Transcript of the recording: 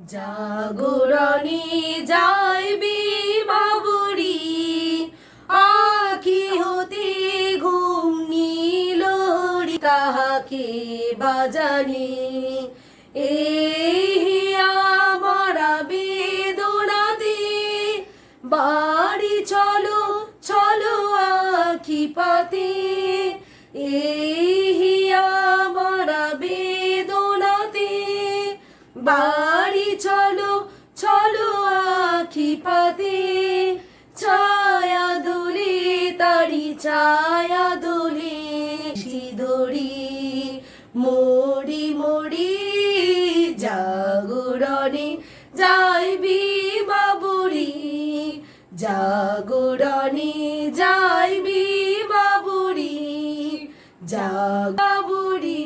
জাগরণী যাইবি বাবুরি আখি হতে ঘুম নীল তাহাকে বাজানি। এই আমরা বেদনাতে বাড়ি চলো চলো আখি পাতে। এই বাড়ি চলো চলো আখি পাতে। ছায়া দোলে, তারি ছায়া দোলে। সিদড়ি মরি মরি জাগরণে যাইবি বাবুরি। জাগরণে যাইবি বাবুরি জাগাবুরি